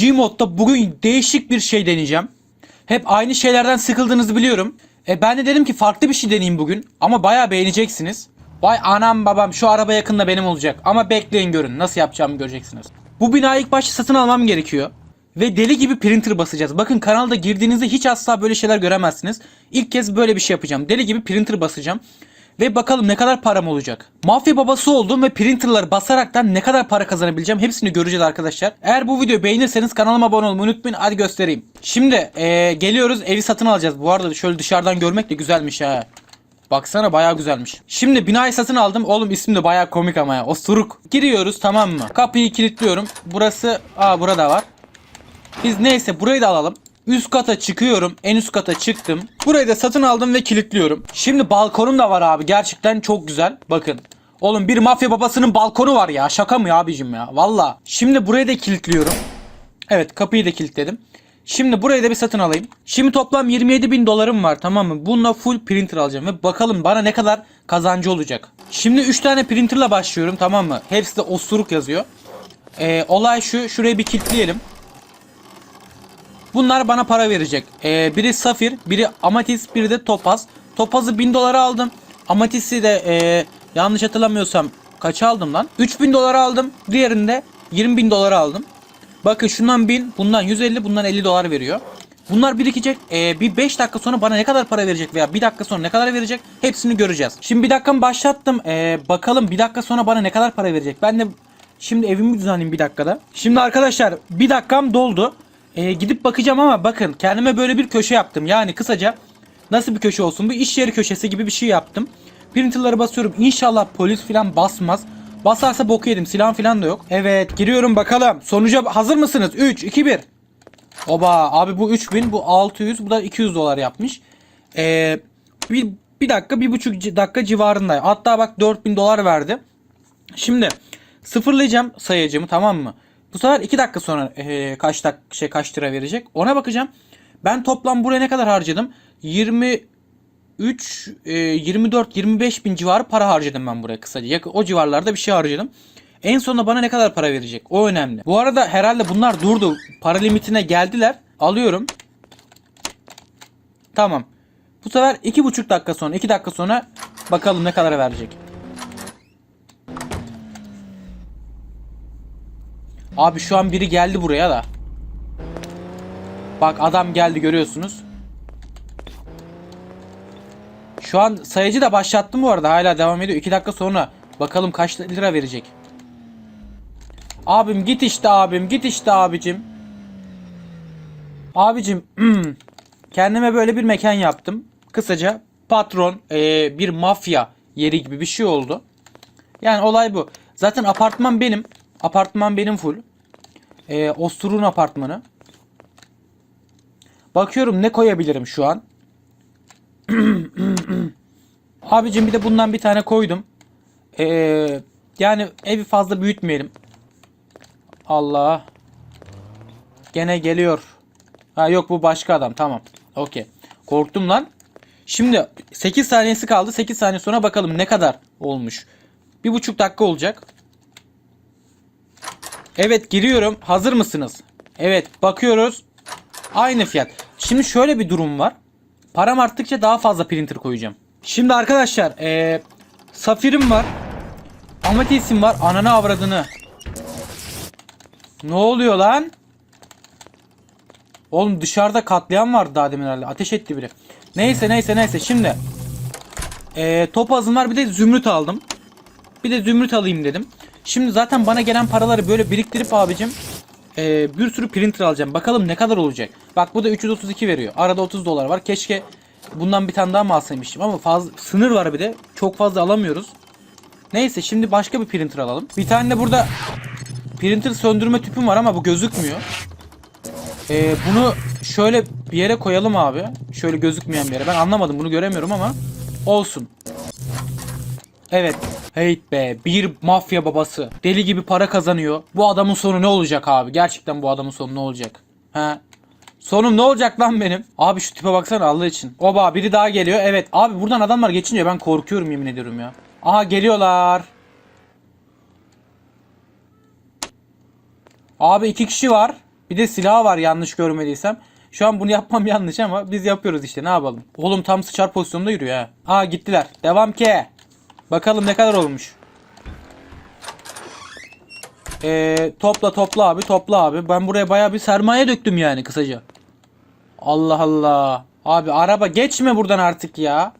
Gmod'da bugün değişik bir şey deneyeceğim. Hep aynı şeylerden sıkıldığınızı biliyorum. E ben de dedim ki farklı bir şey deneyeyim bugün. Ama bayağı beğeneceksiniz. Vay anam babam şu araba yakında benim olacak. Ama bekleyin görün nasıl yapacağımı göreceksiniz. Bu binayı ilk başta satın almam gerekiyor. Ve deli gibi printer basacağız. Bakın kanalda girdiğinizde hiç asla böyle şeyler göremezsiniz. İlk kez böyle bir şey yapacağım. Deli gibi printer basacağım. Ve bakalım ne kadar param olacak. Mafya babası oldum ve printerları basaraktan ne kadar para kazanabileceğim hepsini göreceğiz arkadaşlar. Eğer bu videoyu beğenirseniz kanalıma abone olmayı unutmayın. Hadi göstereyim. Şimdi eee, geliyoruz evi satın alacağız. Bu arada şöyle dışarıdan görmek de güzelmiş ha. Baksana bayağı güzelmiş. Şimdi binayı satın aldım. Oğlum ismi de bayağı komik ama ya. Osuruk. Giriyoruz tamam mı? Kapıyı kilitliyorum. Burası... Aa burada var. Biz neyse burayı da alalım. Üst kata çıkıyorum. En üst kata çıktım. Burayı da satın aldım ve kilitliyorum. Şimdi balkonum da var abi. Gerçekten çok güzel. Bakın. Oğlum bir mafya babasının balkonu var ya. Şaka mı ya abicim ya? Valla. Şimdi burayı da kilitliyorum. Evet kapıyı da kilitledim. Şimdi burayı da bir satın alayım. Şimdi toplam 27 bin dolarım var tamam mı? Bununla full printer alacağım ve bakalım bana ne kadar kazancı olacak. Şimdi 3 tane printerla başlıyorum tamam mı? Hepsi de osuruk yazıyor. Ee, olay şu. Şurayı bir kilitleyelim. Bunlar bana para verecek. Ee, biri safir, biri amatis, biri de topaz. Topazı 1000 dolara aldım. Amatisi de ee, yanlış hatırlamıyorsam kaça aldım lan? 3000 dolara aldım. Diğerinde 20 bin dolara aldım. Bakın şundan 1000, bundan 150, bundan 50 dolar veriyor. Bunlar birikecek. Ee, bir 5 dakika sonra bana ne kadar para verecek veya bir dakika sonra ne kadar verecek hepsini göreceğiz. Şimdi bir dakikamı başlattım. Ee, bakalım bir dakika sonra bana ne kadar para verecek. Ben de şimdi evimi düzenleyeyim bir dakikada. Şimdi arkadaşlar bir dakikam doldu. Ee, gidip bakacağım ama bakın kendime böyle bir köşe yaptım. Yani kısaca nasıl bir köşe olsun bu iş yeri köşesi gibi bir şey yaptım. Printerları basıyorum. İnşallah polis falan basmaz. Basarsa boku yedim. Silah falan da yok. Evet giriyorum bakalım. Sonuca hazır mısınız? 3, 2, 1. Oba abi bu 3000 bu 600 bu da 200 dolar yapmış. Ee, bir, bir dakika bir buçuk dakika civarında. Hatta bak 4000 dolar verdi. Şimdi sıfırlayacağım sayacımı tamam mı? Bu sefer 2 dakika sonra ee, kaç dak şey kaç lira verecek ona bakacağım. Ben toplam buraya ne kadar harcadım? 23 e, 24 25 bin civarı para harcadım ben buraya kısaca. Yak- O civarlarda bir şey harcadım. En sonunda bana ne kadar para verecek? O önemli. Bu arada herhalde bunlar durdu. Para limitine geldiler. Alıyorum. Tamam. Bu sefer iki buçuk dakika sonra, iki dakika sonra bakalım ne kadar verecek. Abi şu an biri geldi buraya da. Bak adam geldi görüyorsunuz. Şu an sayıcı da başlattım bu arada. Hala devam ediyor. 2 dakika sonra bakalım kaç lira verecek. Abim git işte abim. Git işte abicim. Abicim kendime böyle bir mekan yaptım. Kısaca patron eee, bir mafya yeri gibi bir şey oldu. Yani olay bu. Zaten apartman benim. Apartman benim full. Eee Ostur'un apartmanı. Bakıyorum ne koyabilirim şu an. Abicim bir de bundan bir tane koydum. Ee, yani evi fazla büyütmeyelim. Allah. Gene geliyor. Ha yok bu başka adam tamam. Okey. Korktum lan. Şimdi 8 saniyesi kaldı. 8 saniye sonra bakalım ne kadar olmuş. Bir buçuk dakika olacak. Evet giriyorum. Hazır mısınız? Evet bakıyoruz. Aynı fiyat. Şimdi şöyle bir durum var. Param arttıkça daha fazla printer koyacağım. Şimdi arkadaşlar eee Safirim var. Amatisim var. Ananı avradını. Ne oluyor lan? Oğlum dışarıda katliam vardı daha demin herhalde. Ateş etti biri. Neyse neyse neyse şimdi. Eee topazım var bir de zümrüt aldım. Bir de zümrüt alayım dedim. Şimdi zaten bana gelen paraları böyle biriktirip abicim eee, bir sürü printer alacağım. Bakalım ne kadar olacak. Bak bu da 332 veriyor. Arada 30 dolar var. Keşke bundan bir tane daha mı alsaymışım ama fazla sınır var bir de. Çok fazla alamıyoruz. Neyse şimdi başka bir printer alalım. Bir tane de burada printer söndürme tüpüm var ama bu gözükmüyor. Ee, bunu şöyle bir yere koyalım abi. Şöyle gözükmeyen bir yere. Ben anlamadım bunu göremiyorum ama olsun. Evet. Hey be bir mafya babası. Deli gibi para kazanıyor. Bu adamın sonu ne olacak abi? Gerçekten bu adamın sonu ne olacak? He? Sonum ne olacak lan benim? Abi şu tipe baksana Allah için. Oba biri daha geliyor. Evet abi buradan adamlar geçince ben korkuyorum yemin ediyorum ya. Aha geliyorlar. Abi iki kişi var. Bir de silah var yanlış görmediysem. Şu an bunu yapmam yanlış ama biz yapıyoruz işte ne yapalım. Oğlum tam sıçar pozisyonda yürüyor ha. Aa gittiler. Devam ki. Bakalım ne kadar olmuş. Ee, topla topla abi topla abi. Ben buraya bayağı bir sermaye döktüm yani kısaca. Allah Allah. Abi araba geçme buradan artık ya.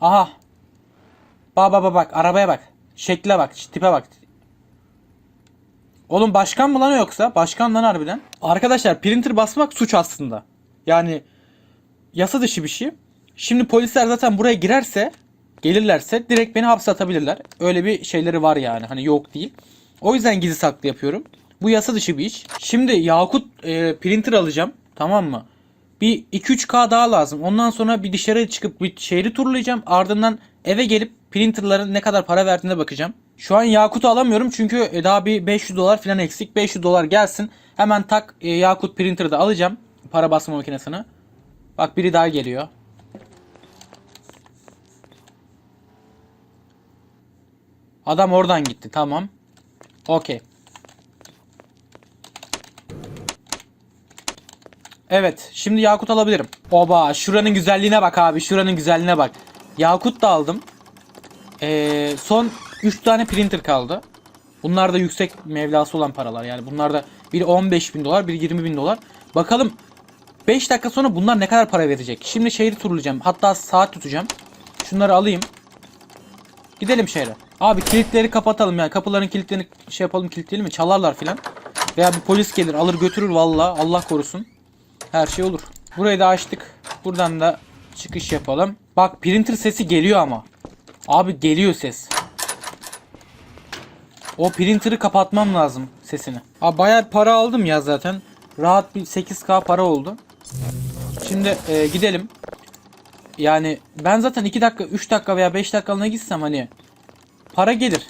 Aha. Bak bak bak bak arabaya bak. Şekle bak tipe bak. Oğlum başkan mı lan yoksa? Başkan lan harbiden. Arkadaşlar printer basmak suç aslında. Yani yasa dışı bir şey. Şimdi polisler zaten buraya girerse gelirlerse direkt beni hapse atabilirler. Öyle bir şeyleri var yani. Hani yok değil. O yüzden gizli saklı yapıyorum. Bu yasa dışı bir iş. Şimdi Yakut e, printer alacağım. Tamam mı? Bir 2-3K daha lazım. Ondan sonra bir dışarı çıkıp bir şehri turlayacağım. Ardından eve gelip printerların ne kadar para verdiğine bakacağım. Şu an Yakut'u alamıyorum çünkü e, daha bir 500 dolar falan eksik. 500 dolar gelsin. Hemen tak e, Yakut printer'ı da alacağım. Para basma makinesini. Bak biri daha geliyor. Adam oradan gitti. Tamam. Okey. Evet. Şimdi Yakut alabilirim. Oba. Şuranın güzelliğine bak abi. Şuranın güzelliğine bak. Yakut da aldım. Ee, son 3 tane printer kaldı. Bunlar da yüksek mevlası olan paralar. Yani bunlar da biri 15 bin dolar, biri 20 bin dolar. Bakalım 5 dakika sonra bunlar ne kadar para verecek. Şimdi şehri turlayacağım. Hatta saat tutacağım. Şunları alayım. Gidelim şehre. Abi kilitleri kapatalım yani. Kapıların kilitlerini şey yapalım kilitleyelim mi? Çalarlar filan. Veya bir polis gelir alır götürür valla. Allah korusun. Her şey olur. Burayı da açtık. Buradan da çıkış yapalım. Bak printer sesi geliyor ama. Abi geliyor ses. O printer'ı kapatmam lazım sesini. Abi bayağı para aldım ya zaten. Rahat bir 8k para oldu. Şimdi e, gidelim. Yani ben zaten 2 dakika 3 dakika veya 5 dakikalığına gitsem hani para gelir.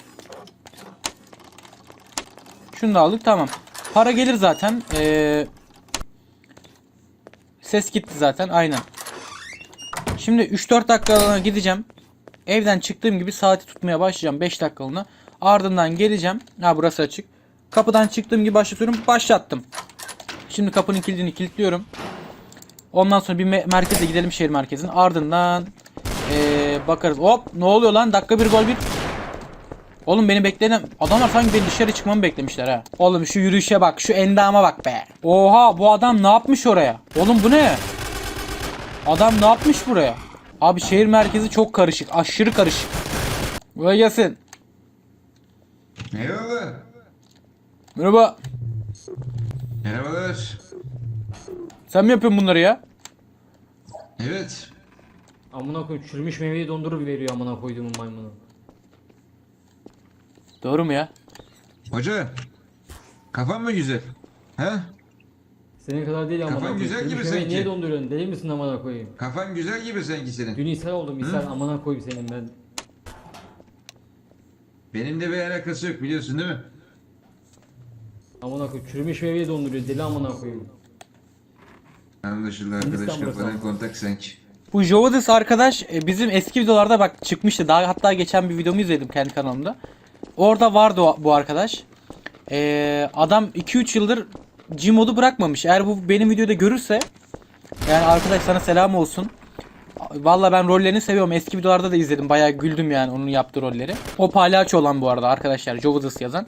Şunu da aldık tamam. Para gelir zaten. Ee, ses gitti zaten aynen. Şimdi 3-4 dakikalığına gideceğim. Evden çıktığım gibi saati tutmaya başlayacağım 5 dakikalığına. Ardından geleceğim. Ha burası açık. Kapıdan çıktığım gibi başlatıyorum. Başlattım. Şimdi kapının kilidini kilitliyorum. Ondan sonra bir me- merkeze gidelim şehir merkezine. Ardından ee, bakarız. Hop ne oluyor lan? Dakika bir gol bir. Oğlum beni bekleyen adamlar sanki beni dışarı çıkmamı beklemişler ha. Oğlum şu yürüyüşe bak, şu endama bak be. Oha bu adam ne yapmış oraya? Oğlum bu ne? Adam ne yapmış buraya? Abi şehir merkezi çok karışık, aşırı karışık. Buraya gelsin. Merhabalar. Merhaba. Merhabalar. Sen mi yapıyorsun bunları ya? Evet. Amına koy çürümüş meyveyi dondurup veriyor amına koyduğumun maymunu. Doğru mu ya? Hoca. Kafan mı güzel? He? Senin kadar değil amına Kafan koyayım. güzel gibi sanki. niye donduruyorsun? Deli misin amına koyayım? Kafan güzel gibi sanki senin. Dün ishal oldum ishal amına koyayım senin ben. Benim de bir alakası yok biliyorsun değil mi? Amına koy çürümüş meyveyi donduruyor deli amına koyayım. Anlaşıldı arkadaş burası kafadan kontak sanki. Bu Jovadis arkadaş e, bizim eski videolarda bak çıkmıştı. Daha hatta geçen bir videomu izledim kendi kanalımda. Orada vardı o, bu arkadaş. Ee, adam 2-3 yıldır Gmod'u bırakmamış. Eğer bu benim videoda görürse yani arkadaş sana selam olsun. Valla ben rollerini seviyorum. Eski videolarda da izledim. Bayağı güldüm yani onun yaptığı rolleri. O palyaço olan bu arada arkadaşlar. Jovadis yazan.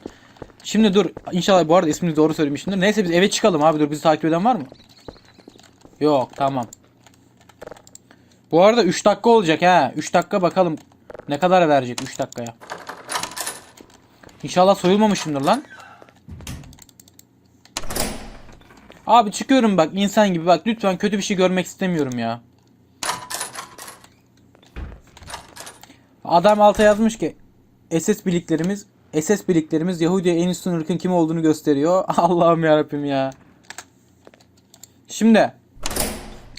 Şimdi dur. İnşallah bu arada ismini doğru söylemişimdir. Neyse biz eve çıkalım abi. Dur bizi takip eden var mı? Yok tamam. Bu arada 3 dakika olacak ha. 3 dakika bakalım ne kadar verecek 3 dakikaya. İnşallah soyulmamışımdır lan. Abi çıkıyorum bak insan gibi bak lütfen kötü bir şey görmek istemiyorum ya. Adam alta yazmış ki SS birliklerimiz SS birliklerimiz Yahudi'ye en üstün ırkın kim olduğunu gösteriyor. Allah'ım yarabbim ya. Şimdi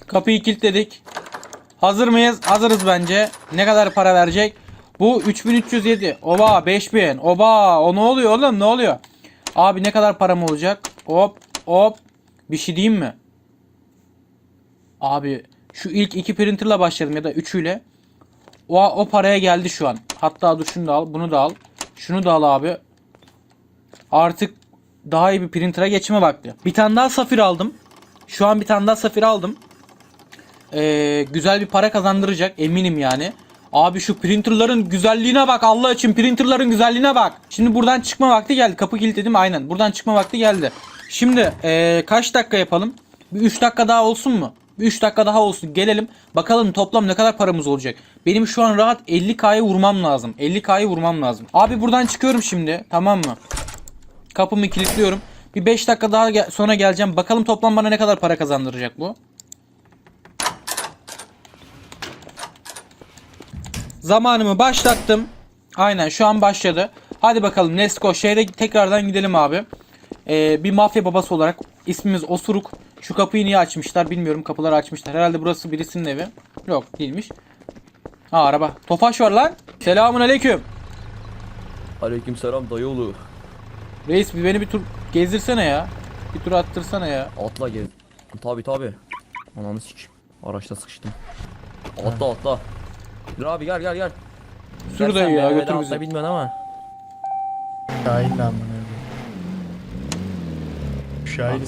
kapıyı kilitledik. Hazır mıyız? Hazırız bence. Ne kadar para verecek? Bu 3307. Oba 5000. Oba o ne oluyor oğlum ne oluyor? Abi ne kadar param olacak? Hop hop. Bir şey diyeyim mi? Abi şu ilk iki printerla başladım ya da üçüyle. O, o paraya geldi şu an. Hatta dur şunu da al. Bunu da al. Şunu da al abi. Artık daha iyi bir printer'a geçme vakti. Bir tane daha safir aldım. Şu an bir tane daha safir aldım. Ee, güzel bir para kazandıracak eminim yani. Abi şu printerların güzelliğine bak Allah için printerların güzelliğine bak. Şimdi buradan çıkma vakti geldi. Kapı kilitledim aynen. Buradan çıkma vakti geldi. Şimdi ee, kaç dakika yapalım? Bir 3 dakika daha olsun mu? Bir 3 dakika daha olsun. Gelelim. Bakalım toplam ne kadar paramız olacak. Benim şu an rahat 50k'yı vurmam lazım. 50k'yı vurmam lazım. Abi buradan çıkıyorum şimdi. Tamam mı? Kapımı kilitliyorum. Bir 5 dakika daha sonra geleceğim. Bakalım toplam bana ne kadar para kazandıracak bu. Zamanımı başlattım. Aynen şu an başladı. Hadi bakalım Nesko şehre tekrardan gidelim abi. Ee, bir mafya babası olarak ismimiz Osuruk. Şu kapıyı niye açmışlar bilmiyorum. Kapıları açmışlar. Herhalde burası birisinin evi. Yok değilmiş. Ha araba. Tofaş var lan. Selamun aleyküm. Aleykümselam dayıoğlu. Reis bir beni bir tur gezdirsene ya. Bir tur attırsana ya. Atla gel. Tabi tabi. Ananı sik. Araçta sıkıştım. Atla atla. Dur abi gel gel gel. Sür dayı ya götür bizi. atla bilmiyorsun ama. Şahin lan bunu.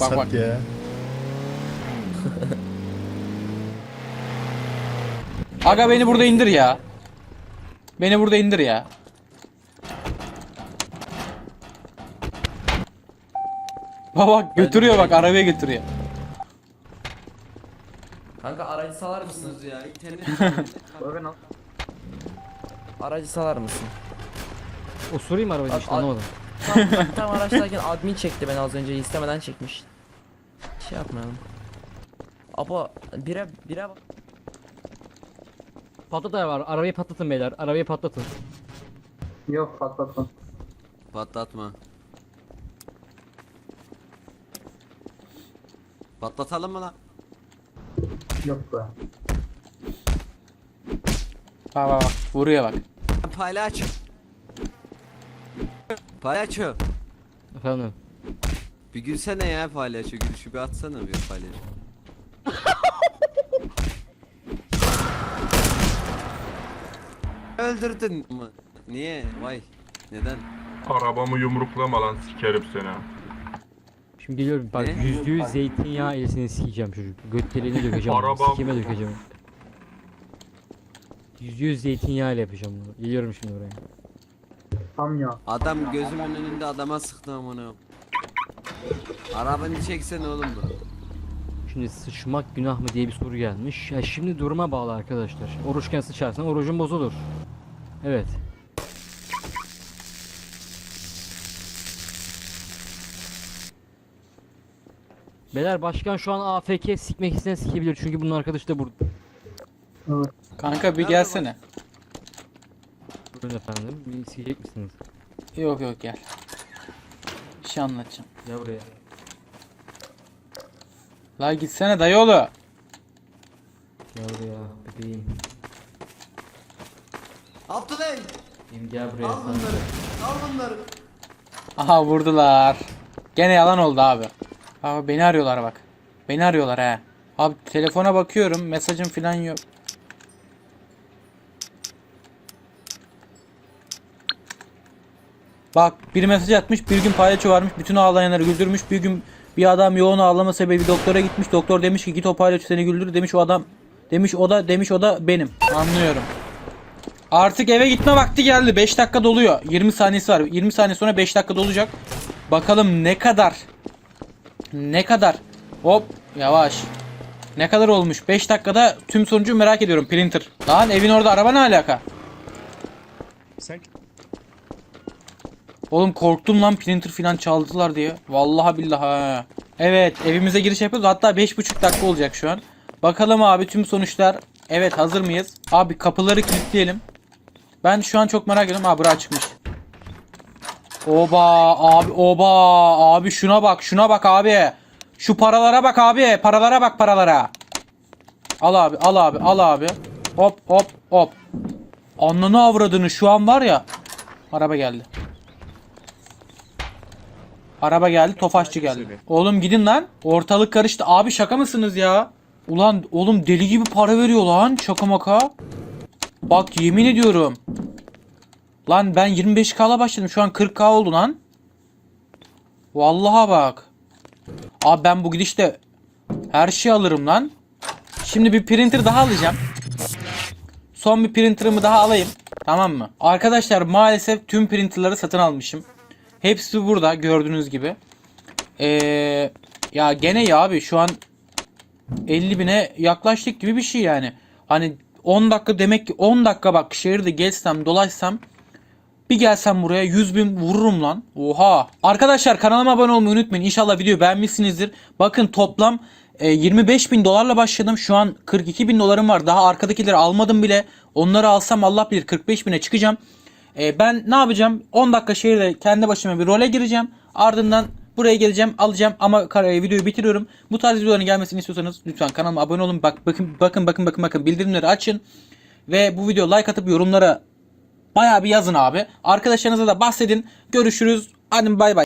Bak, sat bak. ya. Aga beni burada indir ya. Beni burada indir ya. Baba götürüyor bak arabaya götürüyor. Kanka aracı salar mısın? ya internet Aracı salar mısın? Osurayım arabayı Bak, işte al- anlamadım. tam, tam araçtayken admin çekti beni az önce istemeden çekmiş. Şey yapmayalım. Apa bire bire Patlat var. Arabayı patlatın beyler. Arabayı patlatın. Yok patlatma. patlatma. Patlatalım mı lan? Yok be. Bak bak bak vuruyor bak. Palyaço. Palyaço. Efendim. Bir gülsene ya palyaço. Gülüşü bir atsana bir palyaço. Öldürdün mü? Niye? Vay. Neden? Arabamı yumruklama lan sikerim seni. Şimdi geliyorum bak Ne? yüzde yüz zeytinyağı elisini sikeceğim çocuk. Götlerini dökeceğim. Arabam- Sikime dökeceğim. Yüzde yüz zeytinyağı ile yapacağım bunu. Geliyorum şimdi oraya. Tam ya. Adam gözümün önünde adama sıktı amına. Arabanı çeksene oğlum bu. Şimdi sıçmak günah mı diye bir soru gelmiş. Ya şimdi duruma bağlı arkadaşlar. Oruçken sıçarsan orucun bozulur. Evet. Beyler başkan şu an AFK sikmek isteyen sikebilir çünkü bunun arkadaşı da burada. Kanka bir gelsene. Buyurun efendim. Bir sikecek misiniz? Yok yok gel. Bir şey anlatacağım. Gel buraya. La gitsene dayıoğlu. Gel buraya bebeğim. Abdülay! Benim gel buraya. Al bunları. Al bunları. Aha vurdular. Gene yalan oldu abi. Abi beni arıyorlar bak. Beni arıyorlar he. Abi telefona bakıyorum mesajım falan yok. Bak bir mesaj atmış bir gün palyaço varmış bütün ağlayanları güldürmüş bir gün bir adam yoğun ağlama sebebi doktora gitmiş doktor demiş ki git o palyaço seni güldür demiş o adam demiş o da demiş o da benim anlıyorum. Artık eve gitme vakti geldi. 5 dakika doluyor. 20 saniyesi var. 20 saniye sonra 5 dakika dolacak. Bakalım ne kadar. Ne kadar. Hop yavaş. Ne kadar olmuş? 5 dakikada tüm sonucu merak ediyorum. Printer. Lan evin orada araba ne alaka? Sen Oğlum korktum lan printer filan çaldılar diye. Vallahi billahi. Evet evimize giriş yapıyoruz. Hatta 5,5 dakika olacak şu an. Bakalım abi tüm sonuçlar. Evet hazır mıyız? Abi kapıları kilitleyelim. Ben şu an çok merak ediyorum. Ha bura çıkmış. Oba abi oba abi şuna bak şuna bak abi. Şu paralara bak abi. Paralara bak paralara. Al abi al abi al abi. Hop hop hop. Ananı avradını şu an var ya. Araba geldi. Araba geldi, tofaşçı geldi. Oğlum gidin lan. Ortalık karıştı. Abi şaka mısınız ya? Ulan oğlum deli gibi para veriyor lan şaka maka. Bak yemin ediyorum. Lan ben 25k'la başladım. Şu an 40k oldu lan. Vallaha bak. Abi ben bu gidişte her şeyi alırım lan. Şimdi bir printer daha alacağım. Son bir printer'ımı daha alayım. Tamam mı? Arkadaşlar maalesef tüm printer'ları satın almışım. Hepsi burada gördüğünüz gibi. Ee, ya gene ya abi şu an 50 bine yaklaştık gibi bir şey yani. Hani 10 dakika demek ki 10 dakika bak şehirde gezsem dolaşsam bir gelsem buraya 100 bin vururum lan. Oha. Arkadaşlar kanalıma abone olmayı unutmayın. İnşallah videoyu beğenmişsinizdir. Bakın toplam e, 25 bin dolarla başladım. Şu an 42 bin dolarım var. Daha arkadakileri almadım bile. Onları alsam Allah bilir 45 bine çıkacağım. E, ben ne yapacağım? 10 dakika şehirde kendi başıma bir role gireceğim. Ardından buraya geleceğim alacağım ama kar- e, videoyu bitiriyorum. Bu tarz videoların gelmesini istiyorsanız lütfen kanalıma abone olun. Bak bakın bakın bakın bakın bakın bildirimleri açın. Ve bu video like atıp yorumlara Bayağı bir yazın abi. Arkadaşlarınıza da bahsedin. Görüşürüz. Hadi bay bay.